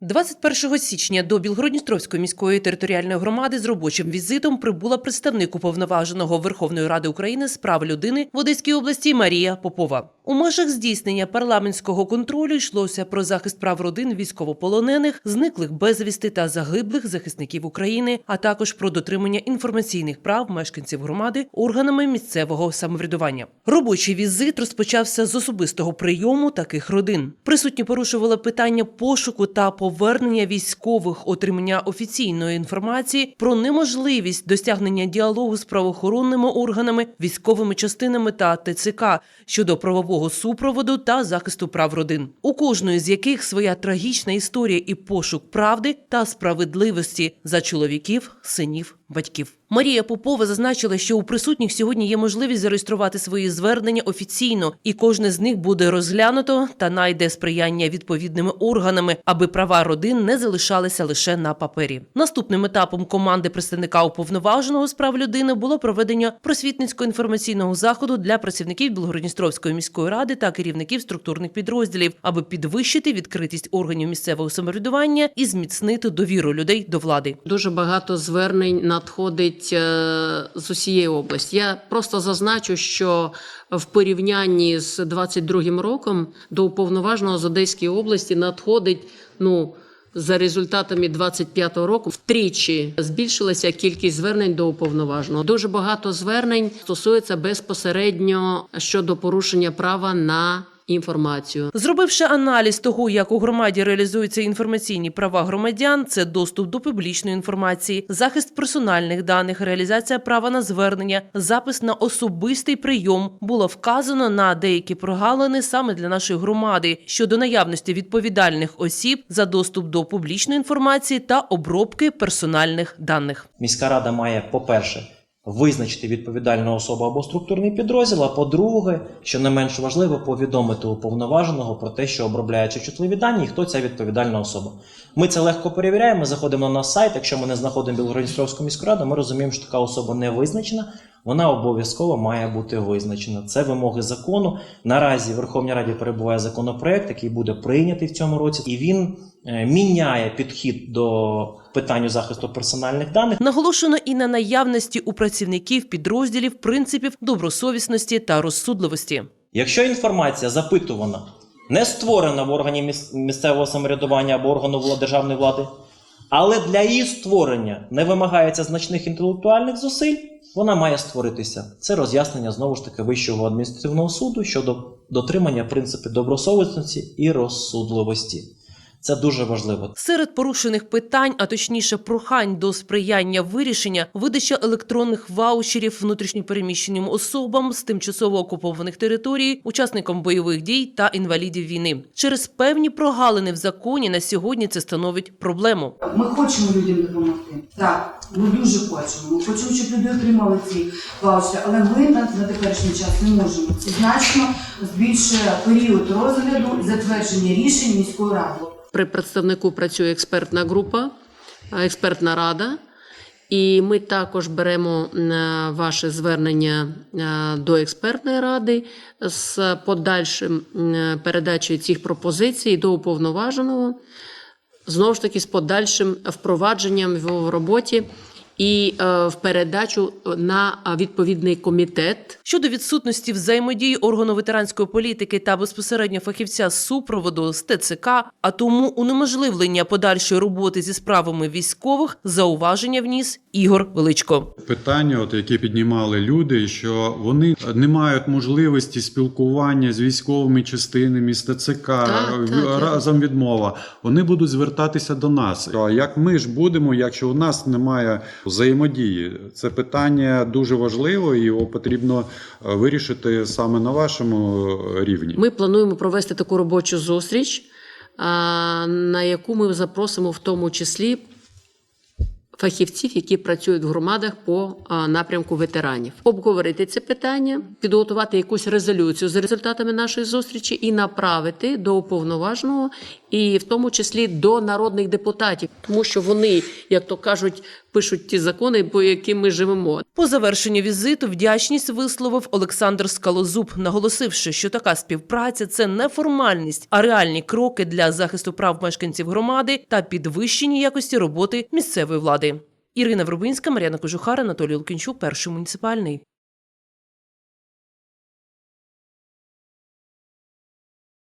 21 січня до Білгородністровської міської територіальної громади з робочим візитом прибула представник уповноваженого Верховної Ради України з прав людини в Одеській області Марія Попова. У межах здійснення парламентського контролю йшлося про захист прав родин військовополонених, зниклих безвісти та загиблих захисників України, а також про дотримання інформаційних прав мешканців громади органами місцевого самоврядування. Робочий візит розпочався з особистого прийому таких родин. Присутні порушували питання пошуку та повернення військових, отримання офіційної інформації про неможливість досягнення діалогу з правоохоронними органами, військовими частинами та ТЦК щодо правового супроводу та захисту прав родин, у кожної з яких своя трагічна історія і пошук правди та справедливості за чоловіків, синів, батьків. Марія Попова зазначила, що у присутніх сьогодні є можливість зареєструвати свої звернення офіційно, і кожне з них буде розглянуто та найде сприяння відповідними органами, аби права родин не залишалися лише на папері. Наступним етапом команди представника уповноваженого з прав людини було проведення просвітницько-інформаційного заходу для працівників Білгородністровської міської ради та керівників структурних підрозділів, аби підвищити відкритість органів місцевого самоврядування і зміцнити довіру людей до влади. Дуже багато звернень надходить е, з усієї області. Я просто зазначу, що в порівнянні з 22 роком до уповноваженого з Одеської області надходить ну. За результатами 25-го року втричі збільшилася кількість звернень до уповноваженого. Дуже багато звернень стосується безпосередньо щодо порушення права на інформацію. Зробивши аналіз того, як у громаді реалізуються інформаційні права громадян, це доступ до публічної інформації, захист персональних даних, реалізація права на звернення, запис на особистий прийом, було вказано на деякі прогалини саме для нашої громади щодо наявності відповідальних осіб за доступ до публічної інформації та обробки персональних даних. Міська рада має, по-перше, визначити відповідальну особу або структурний підрозділ, а по-друге, що не менш важливо, повідомити уповноваженого про те, що обробляючи чутливі дані, і хто ця відповідальна особа. Ми це легко перевіряємо, заходимо на наш сайт. Якщо ми не знаходимо Білгородністровську міську раду, ми розуміємо, що така особа не визначена. Вона обов'язково має бути визначена. Це вимоги закону. Наразі в Верховній Раді перебуває законопроект, який буде прийнятий в цьому році, і він е, міняє підхід до питанню захисту персональних даних. Наголошено і на наявності у працівників підрозділів принципів добросовісності та розсудливості. Якщо інформація запитувана, не створена в органі міс- місцевого самоврядування або органу державної влади, але для її створення не вимагається значних інтелектуальних зусиль, вона має створитися. Це роз'яснення знову ж таки Вищого адміністративного суду щодо дотримання принципів добросовісності і розсудливості. Це дуже важливо. Серед порушених питань, а точніше прохань до сприяння вирішення, видача електронних ваучерів внутрішньопереміщеним особам з тимчасово окупованих територій, учасникам бойових дій та інвалідів війни. Через певні прогалини в законі на сьогодні це становить проблему. Ми хочемо людям допомогти. Так, ми дуже хочемо. Ми хочемо, щоб люди отримали ці ваучери, але ми на, на теперішній час не можемо. Це значно збільшує період розгляду затвердження рішень міської ради. При представнику працює експертна група, е, експертна рада. І ми також беремо е, ваше звернення е, до експертної ради з подальшим передачею цих пропозицій до уповноваженого, знову ж таки, з подальшим впровадженням в роботі і е, в передачу на е, відповідний комітет Щодо відсутності взаємодії органу ветеранської політики та безпосередньо фахівця з супроводу з ТЦК, а тому унеможливлення подальшої роботи зі справами військових, зауваження вніс Ігор Величко. питання, от які піднімали люди, що вони не мають можливості спілкування з військовими частинами, з ТЦК так, разом відмова. Вони будуть звертатися до нас. А як ми ж будемо, якщо у нас немає взаємодії? Це питання дуже важливе, і його потрібно е, вирішити саме на вашому е, рівні. Ми плануємо провести таку робочу зустріч, на яку ми запросимо в тому числі фахівців, які працюють в громадах по напрямку ветеранів, обговорити це питання, підготувати якусь резолюцію з результатами нашої зустрічі і направити до уповноваженого, і в тому числі до народних депутатів, тому що вони, як то кажуть, пишуть ті закони, по яким ми живемо. По завершенню візиту вдячність висловив Олександр Скалозуб, наголосивши, що така співпраця це не формальність, а реальні кроки для захисту прав мешканців громади та підвищення якості роботи місцевої влади. Ірина Врубинська, Мар'яна Кожухар, Анатолій Лукінчук, перший муніципальний.